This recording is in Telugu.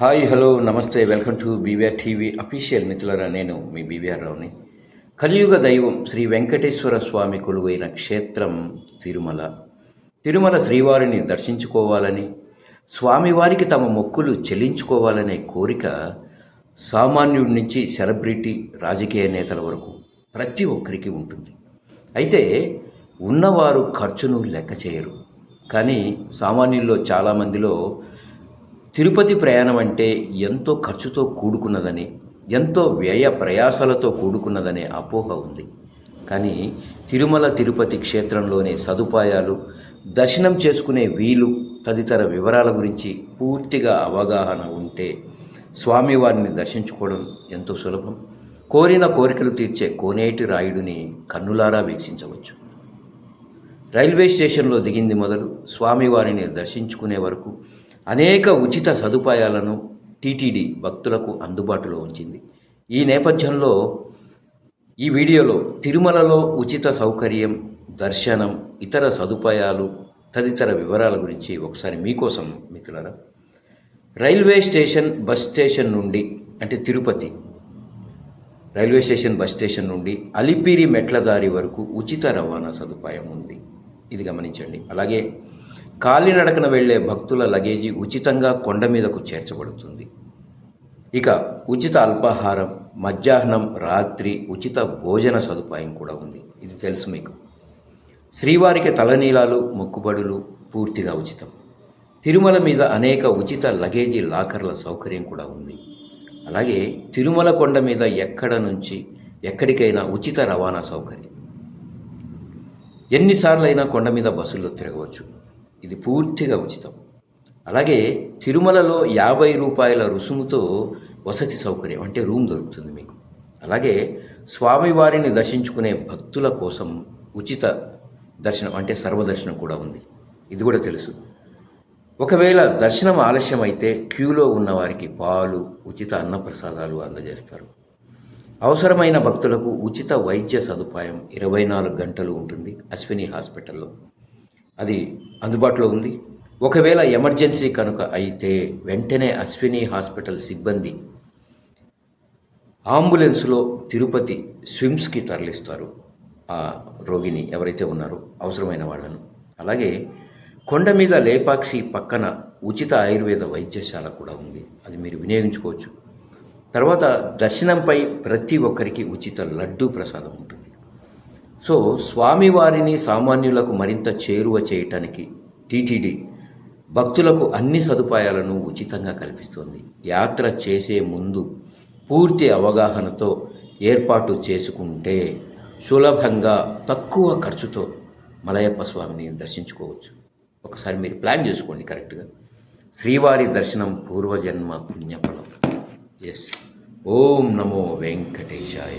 హాయ్ హలో నమస్తే welcome to BVR TV official మిత్రులరా నేను మీ బీవీఆర్ రావుని. కలియుగ దైవం శ్రీ వెంకటేశ్వర స్వామి కొలువైన క్షేత్రం తిరుమల. తిరుమల శ్రీవారిని దర్శించుకోవాలని స్వామివారికి తమ మొక్కులు చెల్లించుకోవాలనే కోరిక సామాన్యుడి నుంచి సెలబ్రిటీ రాజకీయ నేతల వరకు ప్రతి ఒక్కరికి ఉంటుంది. అయితే ఉన్నవారు ఖర్చును లెక్క చేయరు. కానీ సామాన్యుల్లో చాలామందిలో తిరుపతి ప్రయాణం అంటే ఎంతో ఖర్చుతో కూడుకున్నదని ఎంతో వ్యయ ప్రయాసాలతో కూడుకున్నదనే అపోహ ఉంది. కానీ తిరుమల తిరుపతి క్షేత్రంలోని సదుపాయాలు దర్శనం చేసుకునే వీలు తదితర వివరాల గురించి పూర్తిగా అవగాహన ఉంటే స్వామివారిని దర్శించుకోవడం ఎంతో సులభం. కోరిన కోరికలు తీర్చే కోనేటి రాయుడిని కన్నులారా వీక్షించవచ్చు. రైల్వే స్టేషన్లో దిగింది మొదలు స్వామివారిని దర్శించుకునే వరకు అనేక ఉచిత సదుపాయాలను టీటీడీ భక్తులకు అందుబాటులో ఉంచింది. ఈ నేపథ్యంలో ఈ వీడియోలో తిరుమలలో ఉచిత సౌకర్యం దర్శనం ఇతర సదుపాయాలు తదితర వివరాల గురించి ఒకసారి మీకోసం మిత్రులరా రైల్వే స్టేషన్ బస్ స్టేషన్ నుండి అంటే Tirupati railway station bus station నుండి అలిపిరి మెట్ల దారి వరకు ఉచిత రవాణా సదుపాయం ఉంది. ఇది గమనించండి. అలాగే కాలినడకన వెళ్ళే భక్తుల లగేజీ ఉచితంగా కొండ మీదకు చేర్చబడుతుంది. ఇక ఉచిత అల్పాహారం మధ్యాహ్నం రాత్రి ఉచిత భోజన సదుపాయం కూడా ఉంది. ఇది తెలుసు మీకు. శ్రీవారికి తలనీలాలు మొక్కుబడులు పూర్తిగా ఉచితం. తిరుమల మీద అనేక ఉచిత లగేజీ లాకర్ల సౌకర్యం కూడా ఉంది. అలాగే తిరుమల కొండ మీద ఎక్కడ నుంచి ఎక్కడికైనా ఉచిత రవాణా సౌకర్యం. ఎన్నిసార్లైనా కొండ మీద బస్సుల్లో తిరగవచ్చు. ఇది పూర్తిగా ఉచితం. అలాగే తిరుమలలో యాభై రూపాయల రుసుముతో వసతి సౌకర్యం అంటే రూమ్ దొరుకుతుంది మీకు. అలాగే స్వామివారిని దర్శించుకునే భక్తుల కోసం ఉచిత దర్శనం అంటే సర్వదర్శనం కూడా ఉంది. ఇది కూడా తెలుసు. ఒకవేళ దర్శనం ఆలస్యం అయితే క్యూలో ఉన్న వారికి పాలు ఉచిత అన్నప్రసాదాలు అందజేస్తారు. అవసరమైన భక్తులకు ఉచిత వైద్య సదుపాయం ఇరవై నాలుగు గంటలు ఉంటుంది అశ్విని హాస్పిటల్లో. అది అందుబాటులో ఉంది. ఒకవేళ ఎమర్జెన్సీ కనుక అయితే వెంటనే అశ్విని హాస్పిటల్ సిబ్బంది అంబులెన్స్లో తిరుపతి స్విమ్స్కి తరలిస్తారు. ఆ రోగిని ఎవరైతే ఉన్నారో అవసరమైన వాళ్ళను. అలాగే కొండ మీద లేపాక్షి పక్కన ఉచిత ఆయుర్వేద వైద్యశాల కూడా ఉంది. అది మీరు వినియోగించుకోవచ్చు. తర్వాత దర్శనంపై ప్రతి ఒక్కరికి ఉచిత లడ్డూ ప్రసాదం ఉంటుంది. సో స్వామివారిని సామాన్యులకు మరింత చేరువ చేయటానికి టీటీడీ భక్తులకు అన్ని సదుపాయాలను ఉచితంగా కల్పిస్తుంది. యాత్ర చేసే ముందు పూర్తి అవగాహనతో ఏర్పాటు చేసుకుంటే సులభంగా తక్కువ ఖర్చుతో మలయప్ప స్వామిని దర్శించుకోవచ్చు. ఒకసారి మీరు ప్లాన్ చేసుకోండి కరెక్ట్గా. శ్రీవారి దర్శనం పూర్వజన్మ పుణ్యఫలం. ఎస్ ఓం నమో వెంకటేశాయ.